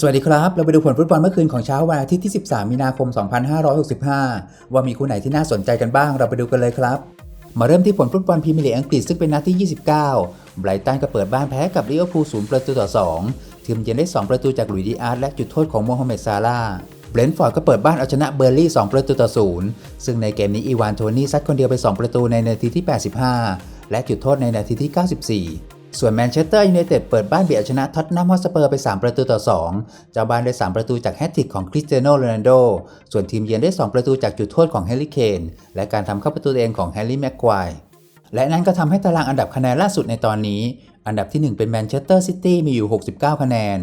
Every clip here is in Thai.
สวัสดีครับ เราไปดูผลฟุตบอลเมื่อคืนของเช้าวันอาทิตย์ที่ 13 มีนาคม 2565 ว่ามีคู่ไหนที่น่าสนใจกันบ้าง เราไปดูกันเลยครับ มาเริ่มที่ผลฟุตบอลพรีเมียร์ลีกอังกฤษซึ่งเป็นนัดที่ 29 ไบรตันก็เปิดบ้านแพ้กับลิเวอร์พูล0ประตูต่อ 2 ทีมเยือนได้ 2 ประตูจากหลุยส์ดีอาร์ตและจุดโทษของโมฮัมเหม็ดซาลาเบรนท์ฟอร์ดก็เปิดบ้านเอาชนะเบอร์ลี่ 2 ประตูต่อ 0 ซึ่งในเกมนี้อีวานโทนี่ซัดคนเดียวไป 2 ประตูในนาทีที่ 85 และจุดโทษในนาทีที่ 94 ส่วนแมนเชสเตอร์ยูไนเต็ดเปิดบ้านเบียดชนะท็อตแนมฮอสเปอร์ไป 3 ประตูต่อ 2 เจ้าบ้านได้ 3 ประตูจากแฮตติกของคริสเตียโนโรนัลโด ส่วนทีมเยือนได้ 2 ประตูจากจุดโทษของแฮร์รี่เคนและการทำเข้าประตูเองของแฮร์รี่แม็กควายและนั่นก็ทำให้ตารางอันดับคะแนนล่าสุดในตอนนี้ อันดับที่ 1 เป็นแมนเชสเตอร์ซิตี้มีอยู่ 69 คะแนน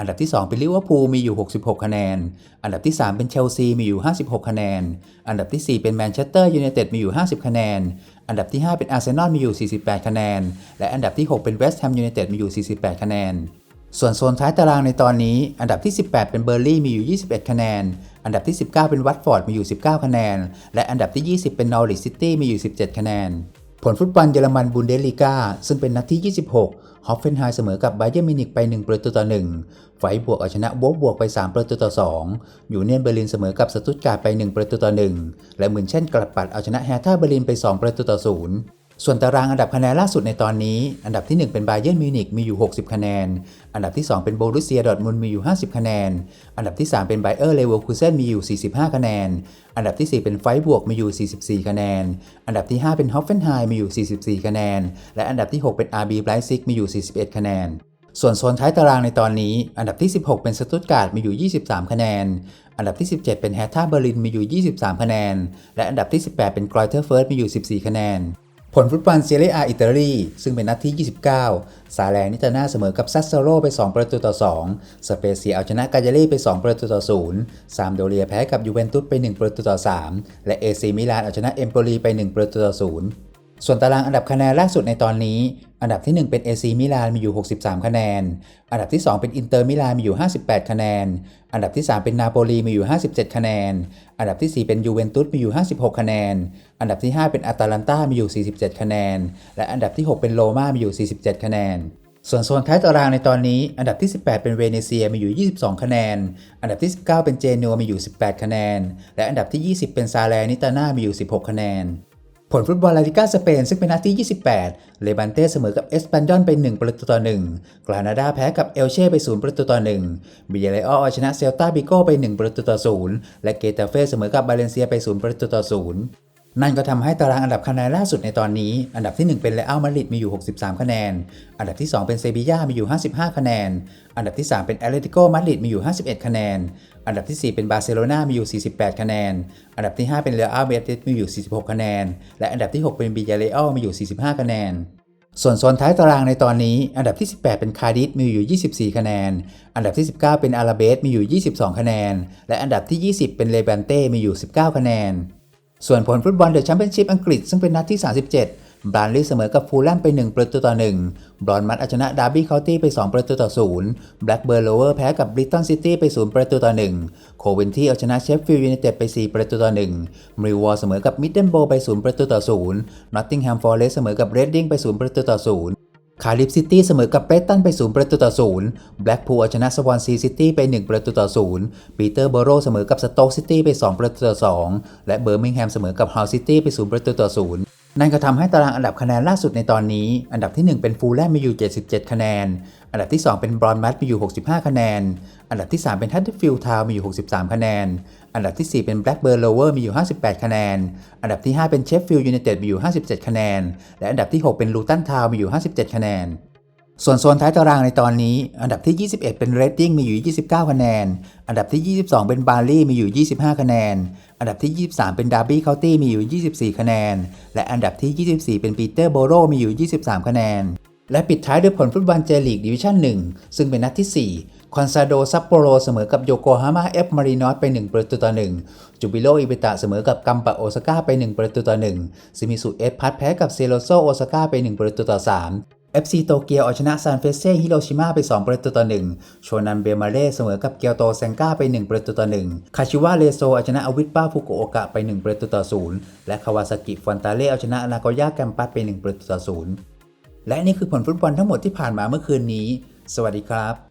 อันดับที่ 2 เป็นลิเวอร์พูลมีอยู่ 66 คะแนน อันดับที่ 3 เป็นเชลซีมีอยู่ 56 คะแนน อันดับที่ 4 เป็นแมนเชสเตอร์ยูไนเต็ดมีอยู่ 50 คะแนน อันดับที่ 5 เป็นอาร์เซนอลมีอยู่ 48 คะแนน และอันดับที่ 6 เป็นเวสต์แฮมยูไนเต็ดมีอยู่ 48 คะแนน ส่วนโซนท้ายตารางในตอนนี้ อันดับที่ 18 เป็นเบอร์ลี่มีอยู่ 21 คะแนน อันดับที่ 19 เป็นวัตฟอร์ดมีอยู่ 19 คะแนน และอันดับที่ 20 เป็นนอริสซิตี้มีอยู่ 17 คะแนน ผลฟุตบอลเยอรมันบุนเดสลีกาซึ่งเป็นนัดที่ 26 ฮอฟเฟนไฮเสมอกับไบเยอร์มินิกไป 1 ประตูต่อ 1 ไฟบวกเอาชนะโวฟบวกไป 3 ประตูต่อ 2 อยู่เนียนเบอร์ลินเสมอกับสตุตการ์ดไป 1 ประตูต่อ 1 และเหมือนเช่นกลับปัดเอาชนะแฮท่าเบอร์ลินไป 2 ประตูต่อ 0 ส่วนตารางอันดับคะแนนล่าสุดในตอนนี้ อันดับที่ 1 เป็นไบเยอร์มิวนิกมีอยู่ 60 คะแนน อันดับที่ 2 เป็นโบรุสเซียดอทมุนมีอยู่ 50 คะแนน อันดับที่ 3 เป็นไบเออร์เลเวอร์คูเซนมีอยู่ 45 คะแนน อันดับที่ 4 เป็นไฟบวกมีอยู่ 44 คะแนน อันดับที่ 5 เป็นฮอฟเฟนไฮมีอยู่ 44 คะแนน และอันดับที่ 6 เป็นอาร์บีไบรซิกมีอยู่ 41 คะแนนส่วนโซนท้ายตารางในตอนนี้ อันดับที่ 16 เป็นสตุตการ์ดมีอยู่ 23 คะแนน อันดับที่ 17 เป็นแฮร์ท่าเบอร์ลินมีอยู่ 23 คะแนน และอันดับที่ 18 เป็นกรอยเทอร์เฟิร์สมีอยู่ 14 คะแนน ผลฟุตบอลเซเรียอาอิตาลีซึ่งเป็นนัดที่ 29 ซาแลนิตาน่าเสมอกับซัสซาโรไป 2 ประตูต่อ 2 สเปเซียเอาชนะกาเยารีไป 2 ประตูต่อ 0 ซามโดเรียแพ้กับยูเวนตุสไป 1 ประตูต่อ 3 และเอซีมิลานเอาชนะเอมโปลีไป 1 ประตูต่อ 0 ส่วนตารางอันดับคะแนนล่าสุดในตอนนี้ อันดับที่ 1 เป็น AC มิลานมีอยู่ 63 คะแนน อันดับที่ 2 เป็นอินเตอร์มิลานมีอยู่ 58 คะแนน อันดับที่ 3 เป็นนาโปลีมีอยู่ 57 คะแนน อันดับที่ 4 เป็นยูเวนตุสมีอยู่ 56 คะแนน อันดับที่ 5 เป็นอาตาลันตามีอยู่ 47 คะแนน และอันดับที่ 6 เป็นโรม่ามีอยู่ 47 คะแนนส่วนโซนท้ายตารางในตอนนี้ อันดับที่ 18 เป็นเวเนเซียมีอยู่ 22 คะแนน อันดับที่ 19 เป็นเจนัวมีอยู่ 18 คะแนน และอันดับที่ 20 เป็นซาแลนิตาน่ามีอยู่ 16 คะแนน ผลฟุตบอลลาลิก้าสเปนซึ่งเป็นนัดที่ 28 เลบันเต้เสมอกับเอสปันดอนไป 1 ประตูต่อ 1 กรานาดาแพ้กับเอลเช่ไป 0 ประตูต่อ 1 บิเยเลอเอาชนะเซลตาบิโก้ไป 1 ประตูต่อ 0 และเกตาเฟ่เสมอกับบาเลนเซียไป 0 ประตูต่อ 0 นั่นก็ทำให้ตารางอันดับคะแนนล่าสุดในตอนนี้ อันดับที่ 1 เป็นเรอัลมาดริดมีอยู่ 63 คะแนน อันดับที่ 2 เป็นเซบีย่ามีอยู่ 55 คะแนน อันดับที่ 3 เป็นแอตเลติโกมาดริดมีอยู่ 51 คะแนน อันดับที่ 4 เป็นบาร์เซโลนามีอยู่ 48 คะแนน อันดับที่ 5 เป็นเรอัลเบติสมีอยู่ 46 คะแนน และอันดับที่ 6 เป็นบิยาเรอัลมีอยู่ 45 คะแนนส่วนโซนท้ายตารางในตอนนี้ อันดับที่ 18 เป็นคาร์ดิสมีอยู่ 24 คะแนน อันดับที่ 19 เป็นอาราเบสมีอยู่ 22 คะแนน และอันดับที่ 20 เป็นเลบันเต้มีอยู่ 19 คะแนน ส่วนผลฟุตบอลเดอะแชมเปี้ยนชิพอังกฤษซึ่งเป็นนัดที่ 37บรานลีย์เสมอกับฟูลแลมไป 1 ประตูต่อ 1 บรอนมัดเอาชนะดาร์บี้เคาน์ตี้ไป 2 ประตูต่อ 0 แบล็กเบิร์นโลเวอร์แพ้กับบริตันซิตี้ไป 0 ประตูต่อ 1 โคเวนที่เอาชนะเชฟฟิลด์ยูไนเต็ดไป 4 ประตูต่อ 1 มริวอลเสมอกับมิดเดิลโบไป 0 ประตูต่อ 0 นอตติงแฮมฟอร์เรสเสมอกับเรดดิ้งไป 0 ประตูต่อ 0 คาริฟซิตี้เสมอกับเบรตันไป 0 ประตูต่อ0แบล็กพูลชนะสวอนซีซิตี้ไป 1 ประตูต่อ0ปีเตอร์เบโรเสมอกับสโต๊กซิตี้ไป 2 ประตูต่อ2และเบอร์มิงแฮมเสมอกับฮาวซิตี้ไป 0 ประตูต่อ0นั่ นั่นก็ทำให้ตารางอันดับคะแนนล่าสุดในตอนนี้ อันดับที่ 1 เป็นฟูลแลมมีอยู่ 77 คะแนน อันดับที่ 2 เป็นบรอนมัตมีอยู่ 65 คะแนน อันดับที่ 3 เป็นทัตเตอร์ฟิลทาวมีอยู่ 63 คะแนน อันดับที่ 4 เป็นแบล็กเบิร์นโลเวอร์มีอยู่ 58 คะแนน อันดับที่ 5 เป็นเชฟฟิลด์ยูไนเต็ดมีอยู่ 57 คะแนน และอันดับที่ 6 เป็นลูตันทาวมีอยู่ 57 คะแนน ส่วนโซนท้ายตารางในตอนนี้ อันดับที่ 21 เป็นเรดดิ้งมีอยู่ 29 คะแนน อันดับที่ 22 เป็นบาร์ลี่มีอยู่ 25 คะแนน อันดับที่ 23 เป็นดาร์บี้เคาน์ตี้มีอยู่ 24 คะแนน และอันดับที่ 24 เป็นปีเตอร์โบโรมีอยู่ 23 คะแนน และปิดท้ายด้วยผลฟุตบอลเจลีกดิวิชั่น 1 ซึ่งเป็นนัดที่ 4คอนซาโดซัปโปโรเสมอกับโยโกฮาม่าเอฟมารีนอสไป 1 ประตูต่อ 1 จูบิโลอิเบตะเสมอกับกัมปะโอซาก้าไป 1 ประตูต่อ 1 ซิมิสุเอฟพัดแพ้กับเซโรโซโอซาก้าไป 1 ประตูต่อ 3 FC โตเกียวเอาชนะซานเฟเซ่ฮิโรชิมาไป 2 ประตูต่อ 1 โชนันเบมาเร่เสมอกับเกียวโตเซงก้าไป 1 ประตูต่อ 1 คาชิวะเรโซเอาชนะอวิทป้าฟุกุโอกะไป 1 ประตูต่อ 0 และคาวาซากิฟอนตาเล่เอาชนะนากอยาแกมปัสไป 1 ประตูต่อ 0 และนี่คือผลฟุตบอลทั้งหมดที่ผ่านมาเมื่อคืนนี้ สวัสดีครับ